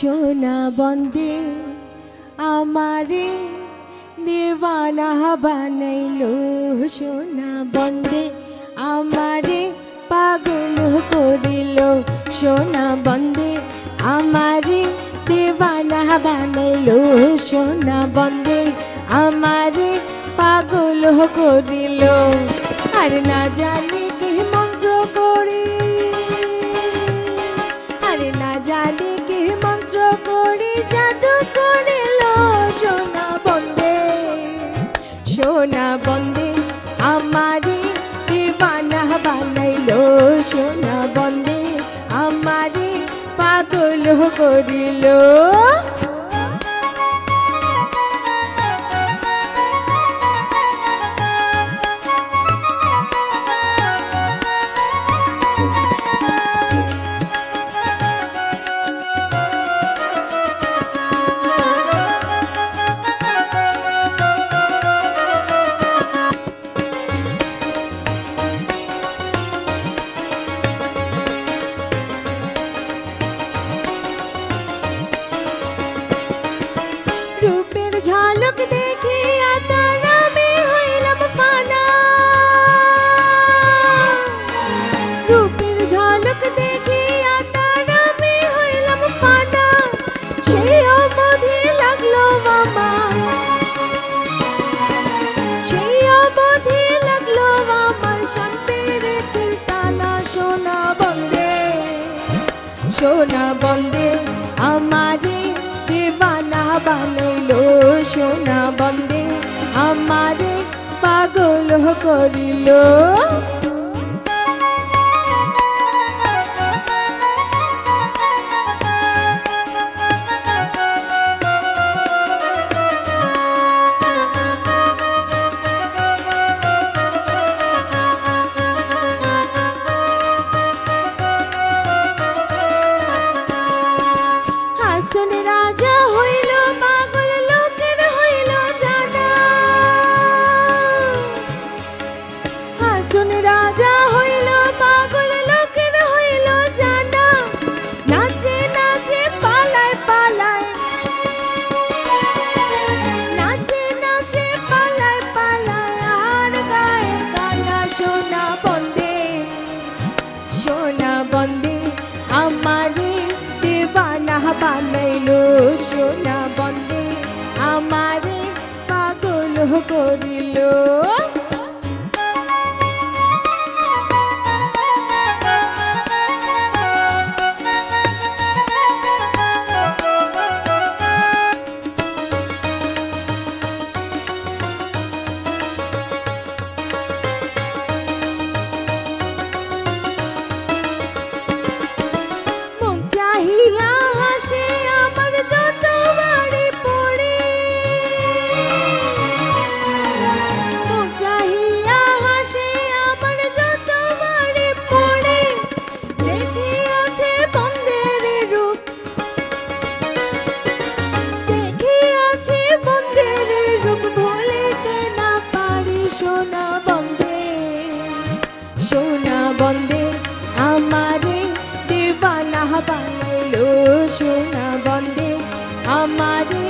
সোনা বন্দে আমারে দেওয়ানা বানাইলো সোনা বন্দে আমারে পাগল করিল সোনা বন্দে আমারে দেওয়ানা বানাইলো সোনা বন্দে আমারে পাগল করিল। আর না জানি জাদু করিল সোনা বন্দে সোনা বন্দে আমারে দিবানা বানাইল সোনা বন্দে আমারে পাগল করিল সোনা বন্দে আমারে দেবানা বানাইলো সোনা বন্দে আমারে পাগল করিল। দেবানা বানাইলো সোনা বন্দে আমারে পাগল করিল। বন্দে আমারে দেবানা বানাইলো সোনা বন্দে আমারে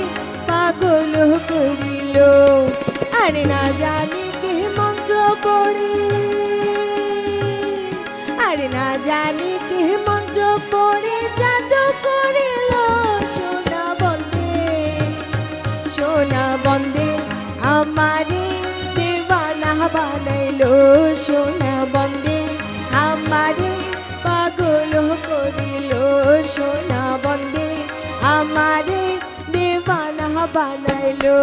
পাগল করিল। আরে না জানি কে মন্ত্র পড়ি। আরে না জানি কে মন্ত্র পড়ে, জাদু করিল সোনা বন্দে। সোনা বন্দে সোনা বন্দে আমারে দেবানা বানাইলো।